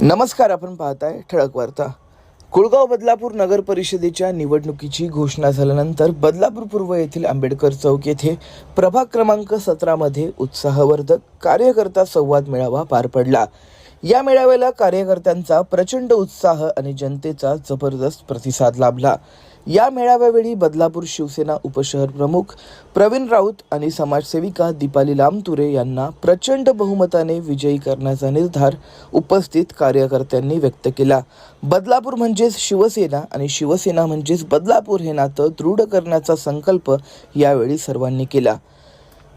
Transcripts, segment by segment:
नमस्कार आपण पाहताय ठळक वार्ता. कुळगाव बदलापूर नगर परिषदेच्या निवडणुकीची घोषणा झाल्यानंतर बदलापूर पूर्व येथील आंबेडकर चौक येथे प्रभाग क्रमांक सतरामध्ये उत्साहवर्धक कार्यकर्ता संवाद मेळावा पार पडला. या मेळाव्याला कार्यकर्त्यांचा प्रचंड उत्साह आणि जनतेचा जबरदस्त प्रतिसाद लाभला. या मेळाव्यावेळी बदलापूर शिवसेना उपशहर प्रमुख प्रवीण राऊत आणि समाजसेविका दीपाली लामतुरे यांना प्रचंड बहुमताने विजयी करण्याचा निर्धार उपस्थित कार्यकर्त्यांनी व्यक्त केला. बदलापूर म्हणजेच शिवसेना आणि शिवसेना म्हणजेच बदलापूर हे नातं दृढ करण्याचा संकल्प यावेळी सर्वांनी केला.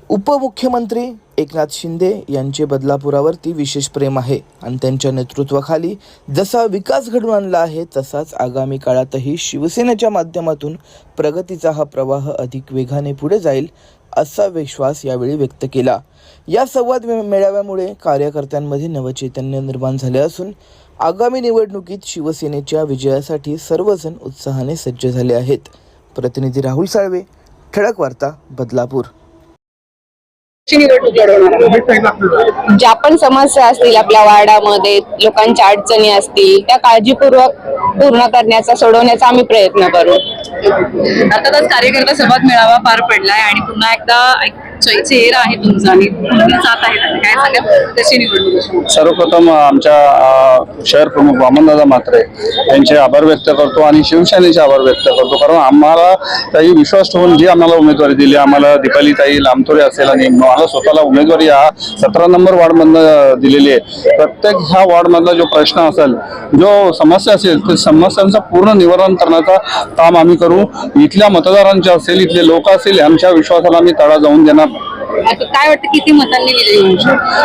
उपमुख्यमंत्री एकनाथ शिंदे यांचे बदलापुरावरती विशेष प्रेम आहे. आणि त्यांच्या नेतृत्वाखाली जसा विकास घडवून आणला आहे तसाच आगामी काळातही शिवसेनेच्या माध्यमातून प्रगतीचा हा प्रवाह अधिक वेगाने पुढे जाईल असा विश्वास यावेळी व्यक्त केला. या संवाद मे- मेळाव्यामुळे कार्यकर्त्यांमध्ये नवचैतन्य निर्माण झाले असून आगामी निवडणुकीत शिवसेनेच्या विजयासाठी सर्वजण उत्साहाने सज्ज झाले आहेत. प्रतिनिधी राहुल साळवे ठळक वार्ता बदलापूर. निवडणूक लढवणार ज्या पण समस्या असतील आपल्या वार्डामध्ये लोकांच्या अडचणी असतील त्या काळजीपूर्वक पूर्ण करण्याचा सोडवण्याचा आम्ही प्रयत्न करू. अर्थातच कार्यकर्ता संवाद मेळावा पार पडलाय आणि पुन्हा एकदा चेहरा आहे तुमचा आणि जात आहे काय सांगा कशी निवडणूक सर्वप्रथम आमच्या शहर प्रमुख वामनदादा म्हात्रे यांचे आभार व्यक्त करतो आणि शिवसेनेचे आभार व्यक्त करतो. कारण आम्हाला ताई विश्वास ठेवून जी आम्हाला उमेदवारी दिली आम्हाला दीपाली ताई लामतोरे असेल आणि मला स्वतःला उमेदवारी हा सतरा नंबर वार्डमधनं दिलेली आहे. प्रत्येक ह्या वार्डमधला जो प्रश्न असेल जो समस्या असेल ते समस्यांचं पूर्ण निवारण करण्याचा काम आम्ही करू. इथल्या मतदारांचे असेल इथले लोक असेल यांच्या विश्वासाला आम्ही तडा जाऊन देणार आता काय वाटतं किती मतांनी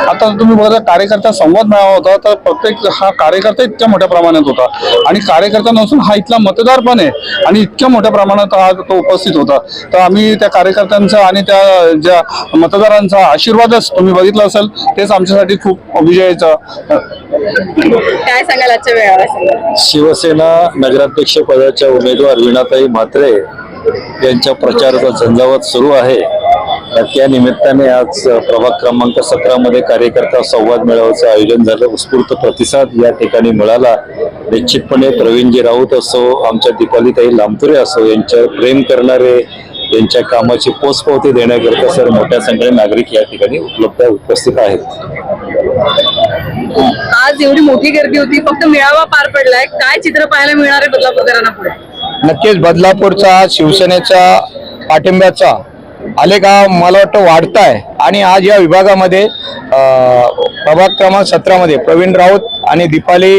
आता तुम्ही बघा कार्यकर्ता संवाद मेळावा होता तर प्रत्येक हा कार्यकर्ता इतक्या मोठ्या प्रमाणात होता. आणि कार्यकर्ता नसून हा इथला मतदार पण आहे. आणि इतक्या मोठ्या प्रमाणात हा तो उपस्थित होता. तर आम्ही त्या कार्यकर्त्यांचा आणि त्या ज्या मतदारांचा आशीर्वादच तुम्ही बघितला असेल तेच आमच्यासाठी खूप विजयाचा काय सांगाल आजच्या मेळाव्यासंदर्भात शिवसेना नगराध्यक्ष पदाच्या उमेदवार विणाताई म्हात्रे यांच्या प्रचाराचा झंझावत सुरू आहे. त्या निमित्ताने आज प्रभाग क्रमांक सतरा मध्ये कार्यकर्ता संवाद मेळाव्याचं आयोजन झालं. उत्स्फूर्त प्रतिसाद या ठिकाणी मिळाला. निश्चितपणे प्रवीणजी राऊत असो आमच्या दीपालीताई लांबुरे असो यांच्यावर प्रेम करणारे यांच्या कामाची पोचपावती देण्याकरता सर मोठ्या संख्येने नागरिक या ठिकाणी उपलब्ध उपस्थित आहेत. आज एवढी मोठी गर्दी होती फक्त मेळावा पार पडलाय. काय चित्र पाहायला मिळणार आहे बदलापूरकरांना पुढे? नक्कीच बदलापूरचा शिवसेनेचा पाठिंब्याचा आले का मला वाटतं वाढत आहे आणि आज या विभागामध्ये प्रभाग क्रमांक सतरामध्ये प्रवीण राऊत आणि दीपाली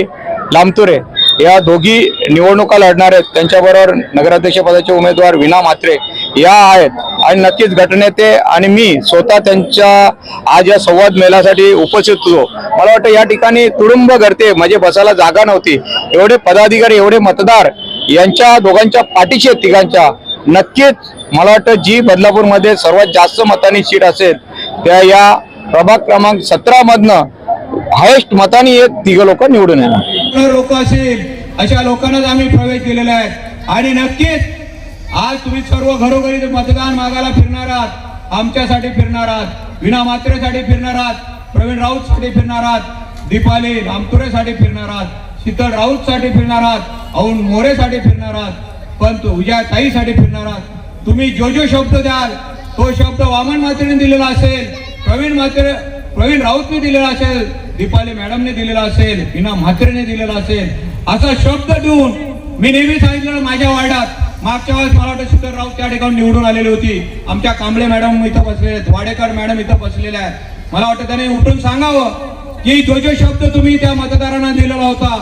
लामतुरे या दोघी निवडणुका लढणार आहेत. त्यांच्याबरोबर नगराध्यक्षपदाचे उमेदवार विना म्हात्रे या आहेत. आणि नक्कीच गटनेते आणि मी स्वतः त्यांच्या आज या संवाद मेळासाठी उपस्थित होतो. मला वाटतं या ठिकाणी तुडुंब करते म्हणजे बसायला जागा नव्हती. एवढे पदाधिकारी एवढे मतदार यांच्या दोघांच्या पाठीशी आहेत तिघांच्या. नक्कीच मला वाटतं जी बदलापूरमध्ये सर्वात जास्त मतांनी सीट असेल त्या या प्रभाग क्रमांक सतरामधनं हायेस्ट मतांनी हे तिघं लोक निवडून येणार. लोक असेल अशा लोकांनाच आम्ही प्रवेश दिलेला आहे. आणि नक्कीच आज तुम्ही सर्व घरोघरी मतदान मागायला फिरणार आहात आमच्यासाठी फिरणार आहात विना मात्रेसाठी फिरणार आहात प्रवीण राऊत साठी फिरणार आहात दीपाली रामतुरेसाठी फिरणार आहात शीतल राऊत साठी फिरणार आहात औन मोरेसाठी फिरणार आहात. पण तो विजया ताईसाठी फिरणार आहात. तुम्ही जो जो शब्द द्याल तो शब्द वामन मात्रेने दिलेला असेल प्रवीण मात्रे प्रवीण राऊतने दिलेला असेल दीपाली मॅडमने दिलेला असेल विना म्हात्रेने दिलेला असेल असा शब्द देऊन मी नेहमी सांगितलं माझ्या वार्डात. मागच्या वेळेस मला वाटतं सुधर राऊत त्या ठिकाणी निवडून आलेली होती. आमच्या कांबळे मॅडम इथं बसलेले आहेत वाडेकर मॅडम इथं बसलेल्या आहेत. मला वाटतं त्याने उठून सांगावं की जो जो शब्द तुम्ही त्या मतदारांना दिलेला होता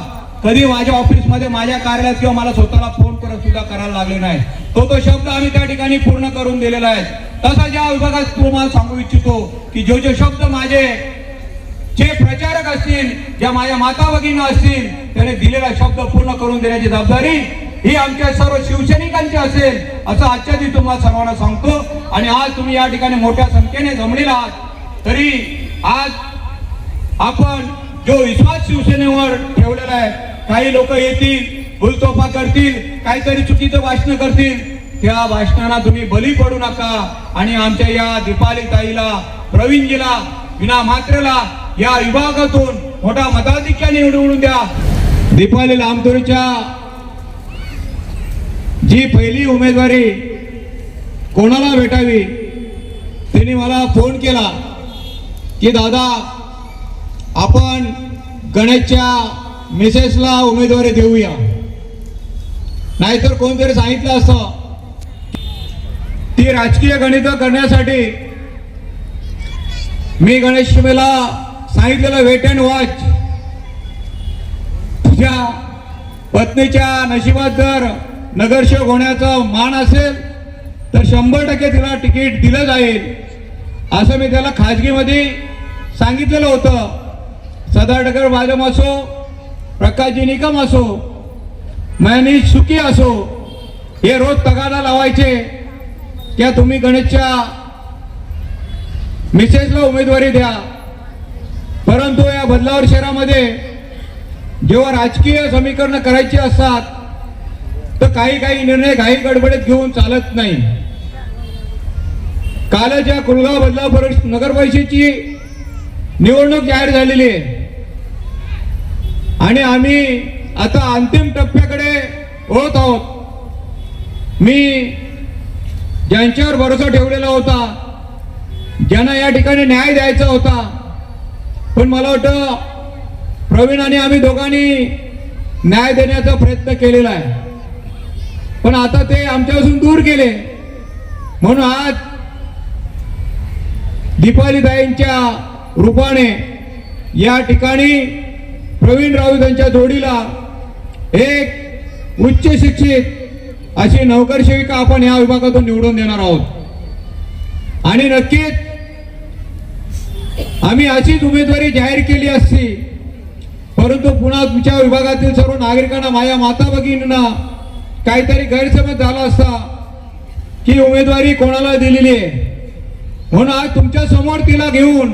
कधी माझ्या ऑफिसमध्ये माझ्या कार्यालयात किंवा मला स्वतःला फोन करत सुद्धा करायला लागले नाही. तो तो शब्द आम्ही त्या ठिकाणी पूर्ण करून दिलेला आहे. तसा ज्या विभागात तुम्हाला सांगू इच्छितो की जो जो शब्द माझे जे प्रचारक असतील ज्या माझ्या माता भगिनी असतील त्याने दिलेला शब्द पूर्ण करून देण्याची जबाबदारी ही आमच्या सर्व शिवसैनिकांची असेल असं आजच्या दिवशी तुम्हाला सर्वांना सांगतो. आणि आज तुम्ही या ठिकाणी मोठ्या संख्येने जमलेला आहात. तरी आज आपण जो विश्वास शिवसेनेवर ठेवलेला आहे काही लोक येतील भूलतोफा करतील काहीतरी चुकीचं भाषण करतील. त्या भाषणाला तुम्ही बली पडू नका. आणि आमच्या या दीपाली ताईला प्रवीणजीला विना मात्रेला या विभागातून मोठा मताधिक्याने निवडून द्या. दीपाली लांबतुरीच्या जी पहिली उमेदवारी कोणाला भेटावी तिने मला फोन केला की दादा आपण गणेशच्या मिसेसला उमेदवारी देऊया. नाहीतर कोणतरी सांगितलं असतं. ती राजकीय गणित करण्यासाठी मी गणेश मेला सांगितलेलं वेट अँड वॉच तुझ्या पत्नीच्या नशिबात जर नगरसेवक होण्याचा मान असेल तर शंभर टक्के तिला तिकीट दिलं जाईल. असं मी त्याला खाजगीमध्ये सांगितलेलं होतं. सदाडकर बाजम असो प्रकाशजी निकम असो मनीष सुकी असो हे रोज तगादा लावायचे. त्या तुम्ही गणेशच्या मिसेसला उमेदवारी द्या. परंतु या बदलावर शहरामध्ये जेव्हा राजकीय समीकरण करायची असतात तर काही काही निर्णय घाई गडबडीत घेऊन चालत नाही. कालच्या कुलगाव बदलाव नगर परिषदेची निवडणूक जाहीर झालेली आहे. आणि आम्ही आता अंतिम टप्प्याकडे होत आहोत. मी ज्यांच्यावर भरोसा ठेवलेला होता ज्यांना या ठिकाणी न्याय द्यायचा होता पण मला वाटतं प्रवीण आणि आम्ही दोघांनी न्याय देण्याचा प्रयत्न केलेला आहे. पण आता ते आमच्यापासून दूर गेले. म्हणून आज दीपालीताईंच्या रूपाने या ठिकाणी प्रवीण राऊत यांच्या जोडीला एक उच्च शिक्षित अशी नौकर सेविका आपण या विभागातून निवडून देणार आहोत. आणि नक्कीच आम्ही अशीच उमेदवारी जाहीर केली असती परंतु पुन्हा तुमच्या विभागातील सर्व नागरिकांना माझ्या माता भगिनींना काहीतरी गैरसमज झाला असता की उमेदवारी कोणाला दिलेली आहे? म्हणून आज तुमच्यासमोर तिला घेऊन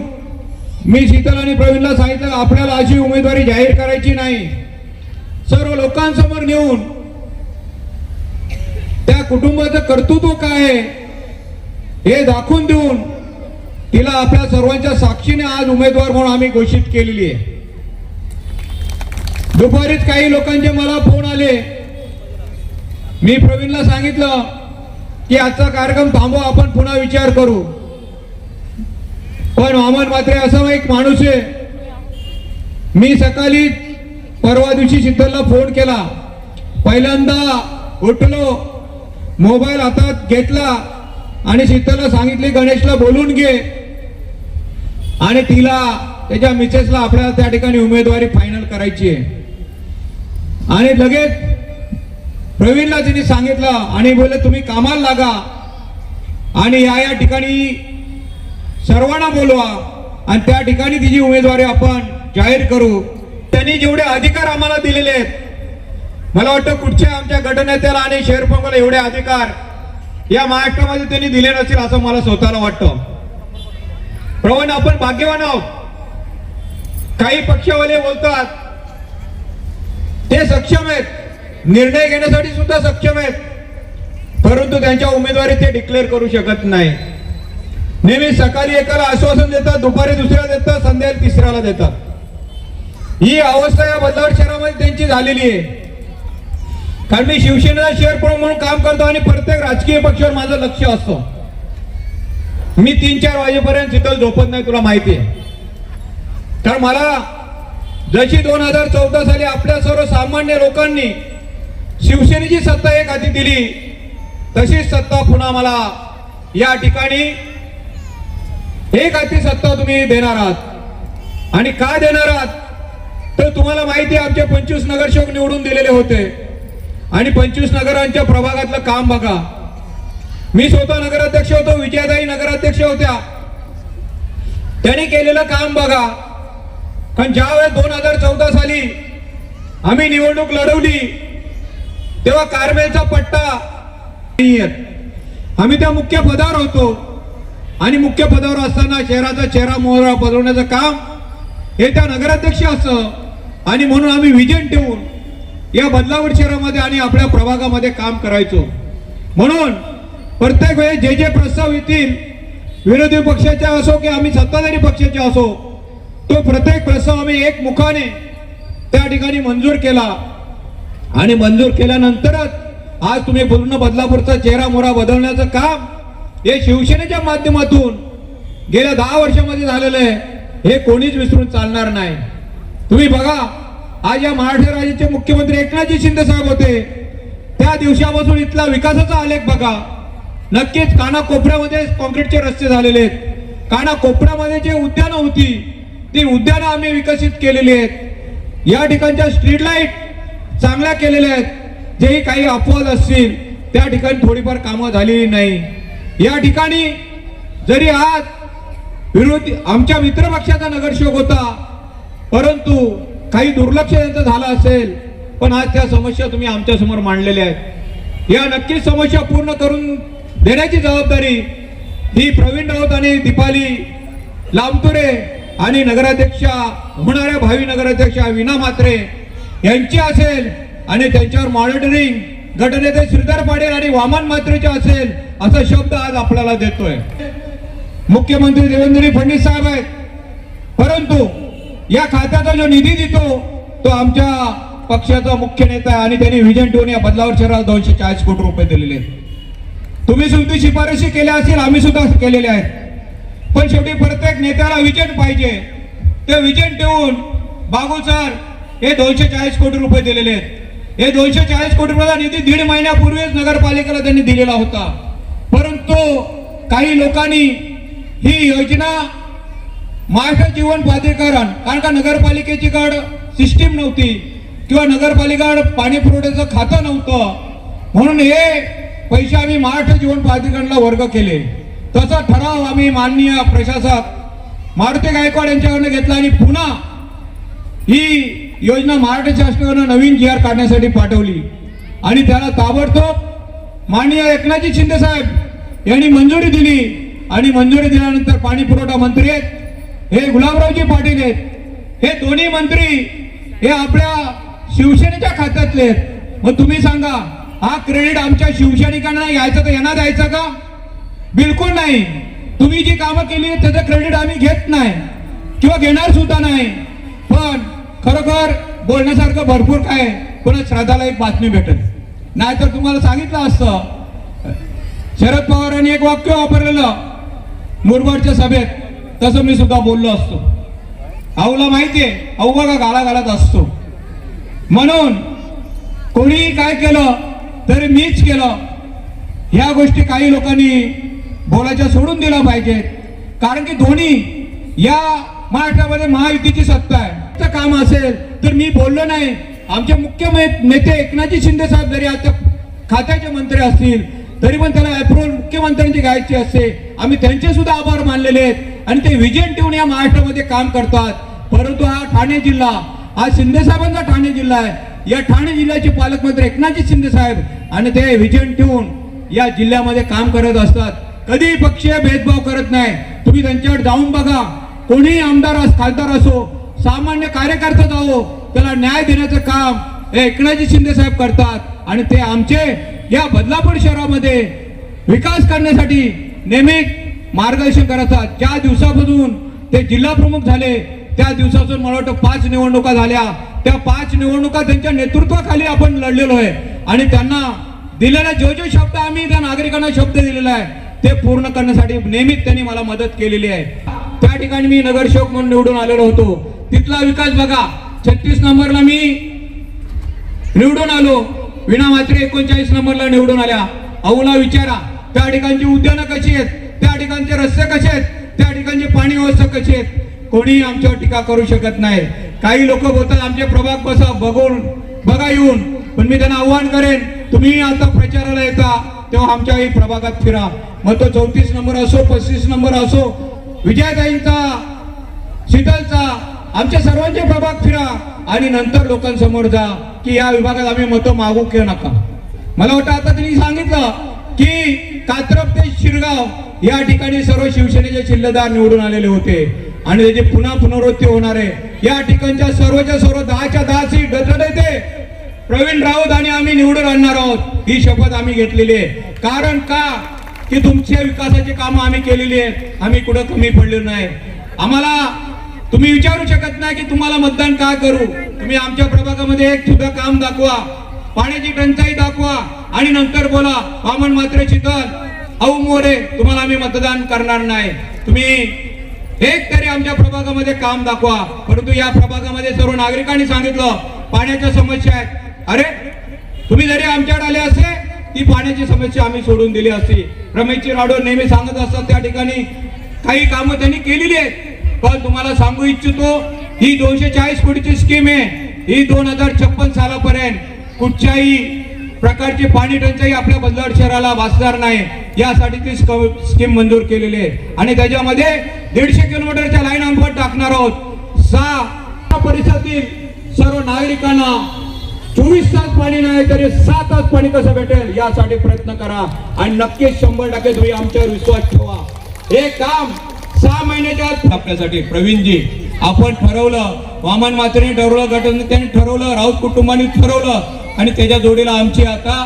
मी शीतल आणि प्रवीणला सांगितलं आपल्याला अशी उमेदवारी जाहीर करायची नाही. सर्व लोकांसमोर नेऊन त्या कुटुंबाचं कर्तृत्व काय आहे हे दाखवून देऊन तिला आपल्या सर्वांच्या साक्षीने आज उमेदवार म्हणून आम्ही घोषित केलेली आहे. दुपारीच काही लोकांचे मला फोन आले. मी प्रवीणला सांगितलं की आजचा कार्यक्रम थांबवा आपण पुन्हा विचार करू. पण वामन मात्रे असा एक माणूस आहे. मी सकाळी परवा दिवशी शीतलला फोन केला. पहिल्यांदा उठलो मोबाईल हातात घेतला आणि शीतलला सांगितले गणेशला बोलून घे. आणि तिला त्याच्या मिसेसला आपल्याला त्या ठिकाणी उमेदवारी फायनल करायची आहे. आणि लगेच प्रवीणला तिने सांगितलं आणि बोलले तुम्ही कामाला लागा आणि या या ठिकाणी सर्वांना बोलवा. आणि त्या ठिकाणी तिची उमेदवारी आपण जाहीर करू. त्यांनी जेवढे अधिकार आम्हाला दिलेले आहेत मला वाटतं कुठच्या आमच्या गटनेत्याला आणि शहर प्रमुखाला एवढे अधिकार या महाराष्ट्रामध्ये त्यांनी दिले नसेल असं मला स्वतःला वाटतं. प्रवण आपण भाग्यवान आहोत. काही पक्षवाले बोलतात ते सक्षम आहेत. निर्णय घेण्यासाठी सुद्धा सक्षम आहेत. परंतु त्यांच्या उमेदवारी ते डिक्लेअर करू शकत नाही. नेहमी सकाळी एकाला आश्वासन देतात दुपारी दुसऱ्याला देतात संध्याकाळी तिसऱ्याला देतात. ही अवस्था या बदलाव शहरामध्ये त्यांची झालेली आहे. कारण मी शिवसेनेचा शेअर प्रमुख म्हणून काम करतो आणि प्रत्येक राजकीय पक्षावर माझं लक्ष असतं. मी तीन चार वाजेपर्यंत शीतल झोपत नाही तुला माहिती आहे. तर मला जशी दोन हजार चौदा साली आपल्या सर्वसामान्य लोकांनी शिवसेनेची सत्ता एक हाती दिली तशीच सत्ता पुन्हा मला या ठिकाणी एक हाती सत्ता तुम्ही देणार आहात? आणि का देणार आहात? तर तुम्हाला माहिती आहे आमचे पंचवीस नगरसेवक निवडून दिलेले होते. आणि पंचवीस नगरांच्या प्रभागातलं काम बघा. मी स्वतः नगराध्यक्ष होतो विजयादायी नगराध्यक्ष होत्या. त्यांनी केलेलं काम बघा. कारण ज्यावेळेस दोन हजार चौदा साली आम्ही निवडणूक लढवली तेव्हा कारमेलचा पट्टा नाही आम्ही त्या मुख्य पदावर होतो. आणि मुख्य पदावर असताना शहराचा चेहरा मोहरा बदलवण्याचं काम हे त्या नगराध्यक्ष असं आणि म्हणून आम्ही विजन ठेवून या बदलावर शहरामध्ये आणि आपल्या प्रभागामध्ये काम करायचो. म्हणून प्रत्येक वेळेस जे जे प्रस्ताव येतील विरोधी पक्षाचे असो की आम्ही सत्ताधारी पक्षाचे असो तो प्रत्येक प्रस्ताव आम्ही एक मुखाने त्या ठिकाणी मंजूर केला. आणि मंजूर केल्यानंतरच आज तुम्ही पूर्ण बदलापूरचा चेहरा मोहरा बदलण्याचं काम हे शिवसेनेच्या माध्यमातून गेल्या दहा वर्षामध्ये झालेलं आहे हे कोणीच विसरून चालणार नाही. तुम्ही बघा आज या महाराष्ट्र राज्याचे मुख्यमंत्री एकनाथजी शिंदे साहेब होते. त्या दिवसापासून इथला विकासाचा आलेख बघा. नक्कीच कानाकोपऱ्यामध्ये कॉन्क्रीटचे रस्ते झालेले आहेत. कानाकोपऱ्यामध्ये जे उद्यानं होती ती उद्यानं आम्ही विकसित केलेली आहेत. या ठिकाणच्या स्ट्रीट लाइट चांगल्या केलेल्या आहेत. जेही काही अपवाद असतील त्या ठिकाणी थोडीफार कामं झालेली नाही. या ठिकाणी जरी आज विरोधी आमच्या मित्रपक्षाचा नगरसेवक होता परंतु काही दुर्लक्ष यांचं झालं असेल पण आज त्या समस्या तुम्ही आमच्यासमोर मांडलेल्या आहेत. या नक्कीच समस्या पूर्ण करून देण्याची जबाबदारी ही प्रवीण राऊत आणि दीपाली लामतुरे आणि नगराध्यक्षा होणाऱ्या भावी नगराध्यक्षा विना मात्रे यांची असेल आणि त्यांच्यावर मॉनिटरिंग गटनेते श्रीधर पाटील आणि वामन मात्रेचे असेल असा शब्द आज आपल्याला देतोय. मुख्यमंत्री देवेंद्र फडणवीस साहेब आहेत. परंतु या खात्याचा जो निधी देतो तो आमच्या पक्षाचा मुख्य नेता आहे आणि त्यांनी विजन ठेवून या बदलावर शहराला दोनशे चाळीस कोटी रुपये दिलेले आहेत. तुम्ही सुद्धा शिफारशी केल्या असेल आम्ही सुद्धा केलेल्या आहेत. पण शेवटी प्रत्येक नेत्याला विजन पाहिजे. ते विजन ठेवून बागू सर हे दोनशे चाळीस कोटी रुपये दिलेले आहेत. हे दोनशे चाळीस कोटी रुपयाचा निधी दीड महिन्यापूर्वीच नगरपालिकेला त्यांनी दिलेला होता. परंतु काही लोकांनी ही योजना महाराष्ट्र जीवन प्राधिकरण कारण का नगरपालिकेची कड सिस्टीम नव्हती किंवा नगरपालिका पाणी पुरवठ्याचं खातं नव्हतं. म्हणून हे पैसे आम्ही महाराष्ट्र जीवन प्राधिकरणला वर्ग केले. तसा ठराव आम्ही माननीय प्रशासक मारुती गायकवाड यांच्याकडनं घेतला आणि पुन्हा ही योजना महाराष्ट्र शासनानं नवीन जी आर काढण्यासाठी पाठवली. आणि त्याला ताबडतोब माननीय एकनाथजी शिंदे साहेब यांनी मंजुरी दिली. आणि मंजुरी दिल्यानंतर पाणी पुरवठा मंत्री आहेत हे गुलाबरावजी पाटील आहेत हे दोन्ही मंत्री हे आपल्या शिवसेनेच्या खात्यातले आहेत. मग तुम्ही सांगा हा क्रेडिट आमच्या शिवसैनिकांना यायचं तर यांना द्यायचं का? बिलकुल नाही. तुम्ही जी कामं केली त्याचं क्रेडिट आम्ही घेत नाही. किंवा घेणार सुद्धा नाही. पण खरोखर बोलण्यासारखं भरपूर काय आहे. श्रद्धाला एक बातमी भेटेल. नाहीतर तुम्हाला सांगितलं असतं शरद पवारांनी एक वाक्य वापरलेलं मुरबाडच्या सभेत तसं मी सुद्धा बोललो असतो. आऊला माहितीये अवघा गाळा घालत असतो. म्हणून कोणीही काय केलं तरी मीच केलं. ह्या गोष्टी काही लोकांनी बोलायच्या सोडून दिल्या पाहिजेत. कारण की धोनी या महाराष्ट्रामध्ये महायुतीची सत्ता आहे. चं काम असेल तर मी बोललो नाही. आमचे मुख्य नेते एकनाथजी शिंदे साहेब जरी आता खात्याचे मंत्री असतील तरी पण त्याला अप्रुव्हल मुख्यमंत्र्यांची घ्यायची असते. आम्ही त्यांचे सुद्धा आभार मानलेले आहेत. आणि ते विजन ठेवून या महाराष्ट्रामध्ये काम करतात. परंतु हा ठाणे जिल्हा हा शिंदे साहेबांचा ठाणे जिल्हा आहे. या ठाणे जिल्ह्याचे पालकमंत्री एकनाथजी शिंदे साहेब आणि ते विजन ठेवून या जिल्ह्यामध्ये काम करत असतात. कधी पक्षीय भेदभाव करत नाही. तुम्ही त्यांच्यावर जाऊन बघा. कोणीही आमदार खासदार असो सामान्य कार्यकर्ता जावो त्याला न्याय देण्याचं काम हे एकनाथजी शिंदे साहेब करतात. आणि ते आमचे या बदलापूर शहरामध्ये विकास करण्यासाठी नेहमी मार्गदर्शन करतात. ज्या दिवसापासून ते जिल्हा प्रमुख झाले त्या दिवसापासून मला वाटतं पाच निवडणुका झाल्या. त्या पाच निवडणुका त्यांच्या नेतृत्वाखाली आपण लढलेलो आहे. आणि त्यांना दिलेला जो जो शब्द आम्ही त्या नागरिकांना शब्द दिलेला आहे ते पूर्ण करण्यासाठी नेहमीच त्यांनी मला मदत केलेली आहे. त्या ठिकाणी मी नगरसेवक म्हणून निवडून आलेलो होतो. तिथला विकास बघा. छत्तीस नंबरला मी निवडून आलो. विना मात्र एकोणचाळीस नंबरला निवडून आल्या. अहुला विचारा त्या ठिकाणची उद्यानं कशी आहेत? त्या ठिकाणचे रस्ते कसे आहेत? त्या ठिकाणची पाणी व्यवस्था कशी आहेत? कोणीही आमच्यावर टीका करू शकत नाही. काही लोक बोलतात आमचे प्रभाग बसा बघून बघा येऊन. पण मी त्यांना आव्हान करेन तुम्ही आता प्रचाराला येता तेव्हा आमच्याही प्रभागात फिरा. मग तो चौतीस नंबर असो पस्तीस नंबर असो विजयताईंचा शीतलचा आमच्या सर्वांचे प्रभाग फिरा आणि नंतर लोकांसमोर जा की या विभागात आम्ही मतं मागू किंवा नका. मला वाटतं आता त्यांनी सांगितलं की कात्रप ते शिरगाव या ठिकाणी सर्व शिवसेनेचे शिल्लदार निवडून आलेले होते. आणि त्याची पुन्हा पुनरावृत्ती होणार आहे या ठिकाणच्या सर्वच्या सर्व दहाच्या दहा सीट येते प्रवीण राऊत आणि आम्ही निवडून आणणार आहोत. ही शपथ आम्ही घेतलेली आहे. कारण का? की तुमच्या विकासाची कामं आम्ही केलेली आहेत. आम्ही कुठं कमी पडलेलो नाही. आम्हाला तुम्ही विचारू शकत नाही की तुम्हाला मतदान का करू. तुम्ही आमच्या प्रभागामध्ये एक सुद्धा काम दाखवा. पाण्याची टंचाई दाखवा. आणि नंतर बोला वामन मात्र शीतल. औ मोरे तुम्हाला आम्ही मतदान करणार नाही. तुम्ही एक तरी आमच्या प्रभागामध्ये काम दाखवा. परंतु या प्रभागामध्ये सर्व नागरिकांनी सांगितलं पाण्याच्या समस्या आहेत. अरे तुम्ही जरी आमच्याकडे आले असते ती पाण्याची समस्या आम्ही सोडून दिली असती रमेशजी राठोड नेहमी सांगत असतात त्या ठिकाणी काही कामं त्यांनी केलेली आहेत. पण तुम्हाला सांगू इच्छितो ही दोनशे चाळीस कोटीची स्कीम आहे. ही दोन हजार छप्पन सालापर्यंत कुठच्याही प्रकारची पाणी टंचाई आपल्या बदलाड शहराला भासणार नाही. यासाठी ती स्कीम मंजूर केलेली आहे. आणि त्याच्यामध्ये दीडशे किलोमीटरच्या लाईन आम्ही टाकणार आहोत. सहा परिसरातील सर्व नागरिकांना चोवीस तास पाणी नाही तरी सहा तास पाणी कसं भेटेल यासाठी प्रयत्न करा. आणि नक्कीच शंभर टक्के तुम्ही आमच्यावर विश्वास ठेवा. हे काम सहा महिन्याच्या आत आपल्यासाठी प्रवीणजी आपण ठरवलं वामन मात्रेने ठरवलं त्यांनी ठरवलं राऊत कुटुंबाने ठरवलं आणि त्याच्या जोडीला आमची आता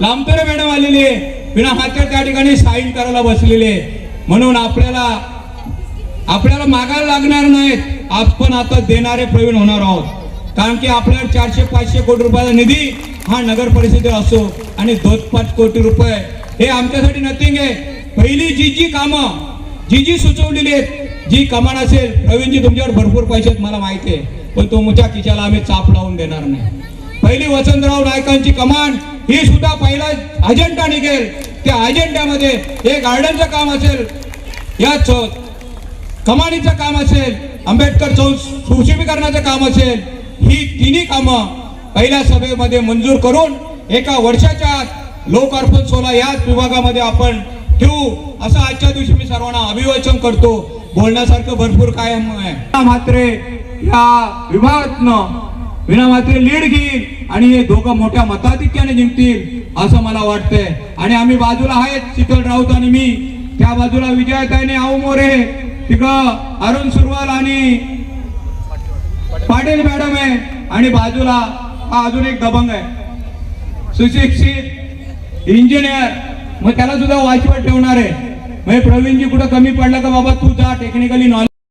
लांबतर मॅडम आलेली आहे. विना हातच्या त्या ठिकाणी साईन करायला बसलेले म्हणून आपल्याला आपल्याला मागायला लागणार नाहीत. आपण आता देणारे प्रवीण होणार आहोत. कारण की आपल्याला चारशे पाचशे कोटी रुपयाचा निधी हा नगर परिषदे असो आणि दोन पाच कोटी रुपये हे आमच्यासाठी नथिंग आहे. पहिली जी जी कामं जी जी सुचवलेली आहेत जी कमान असेल प्रवीणजी तुमच्यावर भरपूर पैसे आहेत मला माहिती आहे. पण तुमच्या खिशाला आम्ही चाप लावून देणार नाही. पहिली वसंतराव नायकांची कमान ही सुद्धा पहिला अजेंडा निघेल. त्या अजेंड्यामध्ये हे गार्डनचं काम असेल या चौक कमानीचं काम असेल आंबेडकर चौक सुशोभीकरणाचं काम असेल ही तिन्ही कामं पहिल्या सभेमध्ये मंजूर करून एका वर्षाच्या आत लोकार्पण सोहळा याच विभागामध्ये आपण ठेवू. असं आजच्या दिवशी मी सर्वांना अभिवाचन करतो. बोलण्यासारखं भरपूर कायम आहे. मात्र या विभागातनं विना मात्र लीड घेईल आणि हे दोघं मोठ्या मताधिक्याने जिंकतील असं मला वाटतंय. आणि आम्ही बाजूला आहेत शीतल राऊत आणि मी. त्या बाजूला विजयताईने आऊ मोरे तिकडं अरुण सुरवाल आणि पाटील मॅडम आहे. आणि बाजूला हा अजून एक दबंग आहे. सुशिक्षित इंजिनियर. मग त्याला सुद्धा वॉचवर ठेवणार आहे. म्हणजे प्रवीणजी कुठं कमी पडलं का बाबा तू जा टेक्निकली नॉलेज